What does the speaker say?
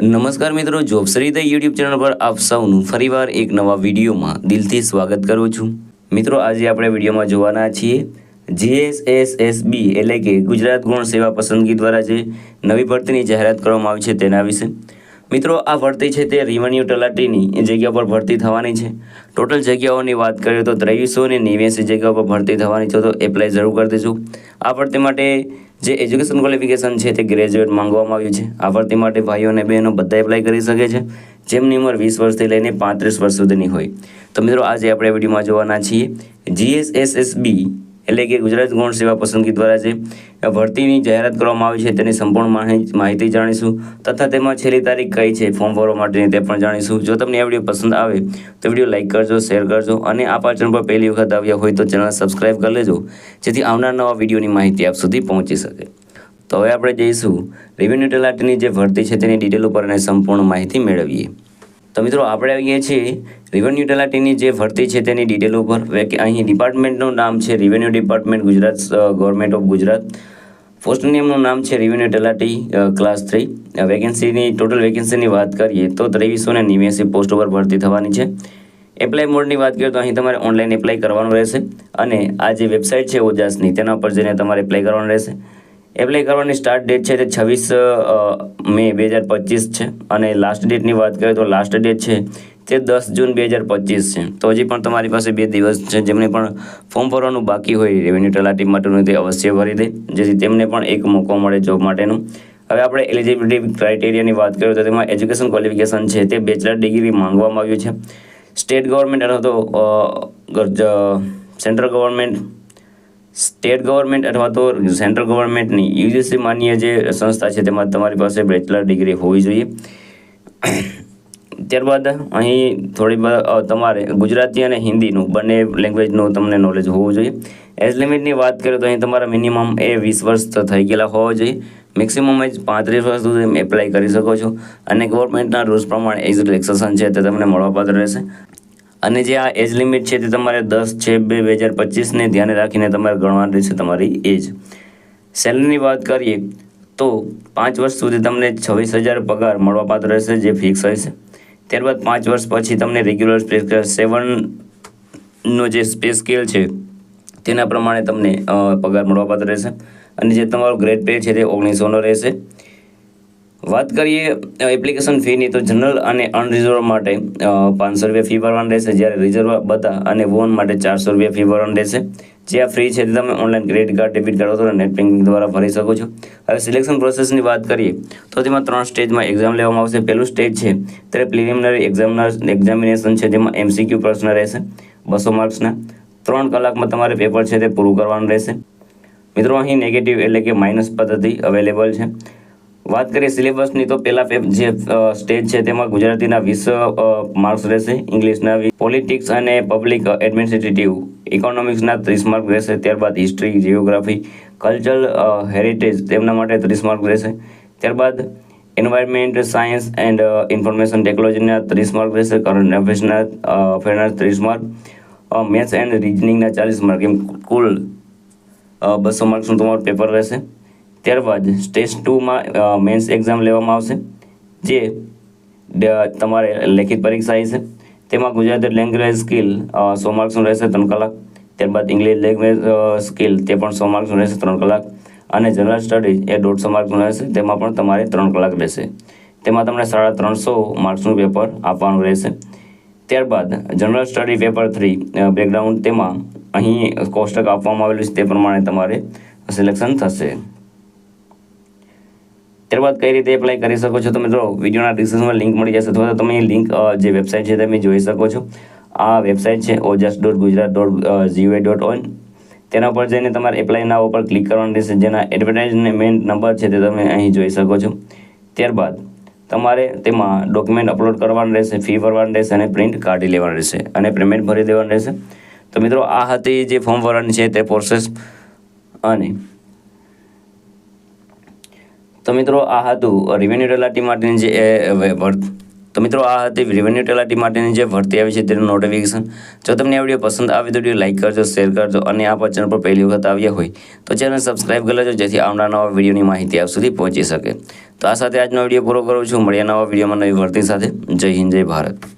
નમસ્કાર મિત્રો જોબશ્રી the YouTube channel પર આપ સૌનું ફરીવાર એક નવા વિડીયોમાં દિલથી સ્વાગત કરું છું. મિત્રો, આજે આપણે વિડીયોમાં જોવાના છીએ જીએસએસએસબી એટલે કે ગુજરાત ગુણ સેવા પસંદગી દ્વારા જે નવી ભરતીની જાહેરાત કરવામાં આવી છે તેના વિશે. મિત્રો, આ ભરતી છે તે રેવન્યુ તલાટીની જગ્યા પર ભરતી થવાની છે. ટોટલ જગ્યાઓની વાત કરીએ તો ત્રેવીસો ને નેવ્યાસી જગ્યાઓ પર ભરતી થવાની છે, તો એપ્લાય જરૂર કરી દેજો આ ભરતી માટે જે એજ્યુકેશન ક્વોલિફિકેશન છે તે ગ્રેજ્યુએટ માંગવામાં આવ્યું છે. આ ભરતી માટે ભાઈઓ અને બહેનો બધા એપ્લાય કરી શકે છે. જેમની ઉંમર વીસ વર્ષથી લઈને પાંત્રીસ વર્ષ સુધીની હોય. તો મિત્રો, આજે આપણે વિડીયોમાં જોવાના છીએ. જીએસએસએસબી એટલે કે ગુજરાત ગૌણ સેવા પસંદગી દ્વારા જે ભરતીની જાહેરાત કરવામાં આવી છે તેની સંપૂર્ણ માહિ- માહિતી જાણીશું તથા તેમાં છેલ્લી તારીખ કઈ છે ફોર્મ ભરવા માટેની તે પણ જાણીશું. જો તમને આ વીડિયો પસંદ આવે તો વીડિયો લાઇક કરજો, શેર કરજો અને આ પાચન પર પહેલી વખત આવ્યા હોય તો ચેનલ સબસ્ક્રાઇબ કરી લેજો, જેથી આવનાર નવા વિડીયોની માહિતી આપ સુધી પહોંચી શકે. તો હવે આપણે જઈશું. રેવન્યુ તલાટીની જે ભરતી છે તેની ડિટેલ ઉપર અને સંપૂર્ણ માહિતી મેળવીએ. તો મિત્રો આપણે આવી ગયા છીએ રેવન્યુ તલાટીની જે ભરતી છે તેની ડિટેલ ઉપર. અહીં ડિપાર્ટમેન્ટનું નામ છે revenue department Gujarat government of Gujarat post નિયમનું નામ છે રેવન્યુ તલાટી ક્લાસ થ્રી વેકેન્સીની ટોટલ વેકેન્સીની વાત કરીએ તો ત્રેવીસો ને નેવ્યાસી પોસ્ટ ઉપર ભરતી થવાની છે. એપ્લાય મોડની વાત કરીએ તો અહીં તમારે ઓનલાઈન એપ્લાય કરવાનું રહેશે. અને આ જે વેબસાઇટ છે ઓજાસની તેના પર જઈને તમારે એપ્લાય કરવાનું રહેશે. એપ્લાય કરવાની સ્ટાર્ટ ડેટ છે તે છવ્વીસ મે બે હજાર પચીસ છે. અને લાસ્ટ ડેટની વાત કરીએ તો લાસ્ટ ડેટ છે તે દસ જૂન બે હજાર પચીસ છે. તો હજી પણ તમારી પાસે બે દિવસ છે. જેમને પણ ફોર્મ ભરવાનું બાકી હોય રેવન્યુ તલાટી માટેનું તે અવશ્ય ભરી દે. જેથી તેમને પણ એક મોકો મળે જોબ માટેનું. હવે આપણે એલિજિબિલિટી ક્રાઇટેરિયાની વાત કરીએ તો તેમાં એજ્યુકેશન ક્વોલિફિકેશન છે. તે બેચલર ડિગ્રી માંગવામાં આવ્યું છે. સ્ટેટ ગવર્મેન્ટ અથવા તો સેન્ટ્રલ ગવર્મેન્ટ સ્ટેટ ગવર્મેન્ટ અથવા તો સેન્ટ્રલ ગવર્મેન્ટની યુજીસી માન્ય જે સંસ્થા છે, તેમાં તમારી પાસે બેચલર ડિગ્રી હોવી જોઈએ. ત્યારબાદ અહીં થોડી તમારે ગુજરાતી અને હિન્દીનું બંને લેંગ્વેજનું તમને નોલેજ હોવું જોઈએ. એજ લિમિટની વાત કરીએ તો અહીં તમારા મિનિમમ એ વીસ વર્ષ થઈ ગયેલા હોવા જોઈએ. મેક્સિમમ એજ પાંત્રીસ વર્ષ સુધી એપ્લાય કરી શકો છો. અને ગવર્મેન્ટના રૂલ્સ પ્રમાણે એજ રિલેક્સેશન છે, તે તમને મળવાપાત્ર રહેશે. અને જે આ એજ લિમિટ છે તે તમારે દસ છે, બે બે હજાર પચીસને ધ્યાને રાખીને તમારે ગણવાની રહેશે તમારી એજ સેલરીની વાત કરીએ, તો પાંચ વર્ષ સુધી તમને છવ્વીસ હજાર પગાર મળવાપાત્ર રહેશે જે ફિક્સ હશે. ત્યારબાદ પાંચ વર્ષ પછી તમને રેગ્યુલર સ્પેસ સેવનનો જે સ્પે સ્કેલ છે, તેના પ્રમાણે તમને પગાર મળવાપાત્ર રહેશે. અને જે તમારો ગ્રેડ પે છે તે ઓગણીસોનો રહેશે. વાત કરીએ એપ્લિકેશન ફીની તો જનરલ અને અનરિઝર્વ માટે પાંચસો રૂપિયા ફી ભરવાની રહેશે. જ્યારે રિઝર્વ બધા અને વોન માટે ચારસો રૂપિયા ફી ભરવાની રહેશે. જે આ ફ્રી છે તે તમે online credit card debit card અથવા નેટ બેન્કિંગ દ્વારા ભરી શકો છો. હવે સિલેક્શન પ્રોસેસની વાત કરીએ, તો તેમાં ત્રણ સ્ટેજમાં એક્ઝામ લેવામાં આવશે. પહેલું સ્ટેજ છે, ત્યારે પ્રિલિમિનરી એક્ઝામના એક્ઝામિનેશન છે, જેમાં એમસીક્યુ પ્રશ્ન રહેશે, બસો માર્ક્સના ત્રણ કલાકમાં તમારે પેપર છે તે પૂરું કરવાનું રહેશે. મિત્રો, અહીં નેગેટિવ એટલે કે માઇનસ પદ્ધતિ અવેલેબલ છે. વાત કરીએ સિલેબસની, તો પહેલા જે સ્ટેજ છે, તેમાં ગુજરાતીના વીસ માર્ક્સ રહેશે, ઇંગ્લિશના પોલિટિક્સ અને પબ્લિક એડમિનિસ્ટ્રેટિવ ઇકોનોમિક્સના ત્રીસ માર્ક રહેશે, ત્યારબાદ હિસ્ટ્રી જિયોગ્રાફી કલ્ચરલ હેરિટેજ તેમના માટે ત્રીસ માર્ક રહેશે. ત્યારબાદ એન્વાયરમેન્ટ સાયન્સ એન્ડ ઇન્ફોર્મેશન ટેકનોલોજીના ત્રીસ માર્ક રહેશે કરંટ અફેર્સના અફેરના ત્રીસ માર્ક મેથ્સ એન્ડ રિઝનિંગના ચાલીસ માર્ક એમ કુલ બસો માર્ક્સનું તમારું પેપર રહેશે. ત્યારબાદ સ્ટેજ ટુમાં મેન્સ એક્ઝામ લેવામાં આવશે, જે તમારે લેખિત પરીક્ષા છે. તેમાં ગુજરાતી લેંગ્વેજ સ્કિલ સો માર્ક્સનું રહેશે ત્રણ કલાક. ત્યારબાદ ઇંગ્લિશ લેંગ્વેજ સ્કિલ તે પણ સો માર્ક્સનું રહેશે ત્રણ કલાક. અને જનરલ સ્ટડીઝ એ દોઢસો માર્ક્સનું રહેશે, તેમાં પણ તમારે ત્રણ કલાક રહેશે. તેમાં તમને સાડા ત્રણસો માર્ક્સનું પેપર આપવાનું રહેશે. ત્યારબાદ general study paper three background તેમાં અહીં કોષ્ટક આપવામાં આવેલું છે, તે પ્રમાણે તમારે સિલેક્શન થશે. ત્યારબાદ કઈ રીતે એપ્લાય કરી શકો છો તો મિત્રો વિડીયોના ડિસ્ક્રિપ્શનમાં લિંક મળી જશે અથવા તો તમે લિંક જે વેબસાઇટ છે તમે જોઈ શકો છો. આ વેબસાઇટ છે Ojas dot Gujarat dot gov dot in તેના પર જઈને તમારે એપ્લાય ના ઉપર ક્લિક કરવાનું રહેશે. જેના એડવર્ટાઇઝમેન્ટ નંબર છે તે તમે અહીં જોઈ શકો છો. ત્યારબાદ તમારે તેમાં ડોક્યુમેન્ટ અપલોડ કરવાનું રહેશે ફી ભરવાની રહેશે અને પ્રિન્ટ કાઢી લેવાનું રહેશે અને પેમેન્ટ ભરી દેવાનું રહેશે. તો મિત્રો આ હતી જે ફોર્મ ભરવાની છે તે પ્રોસેસ અને તો મિત્રો આ હતું રેવન્યુ તલાટી માટેની જે હવે તો મિત્રો આ હતી રેવન્યુ તલાટી માટેની જે ભરતી આવી છે તેનું નોટિફિકેશન જો તમને આ વીડિયો પસંદ આવે તો વીડિયો લાઇક કરજો શેર કરજો અને આ ચેનલ પર પહેલી વખત આવ્યા હોય તો ચેનલ સબસ્ક્રાઈબ કરી લેજો જેથી આવનાર નવા વિડીયોની માહિતી આપ સુધી પહોંચી શકે. તો આ સાથે આજનો વીડિયો પૂરો કરું છું. મળ્યા નવા વિડીયોમાં નવી ભરતી સાથે. જય હિન્દ, જય ભારત.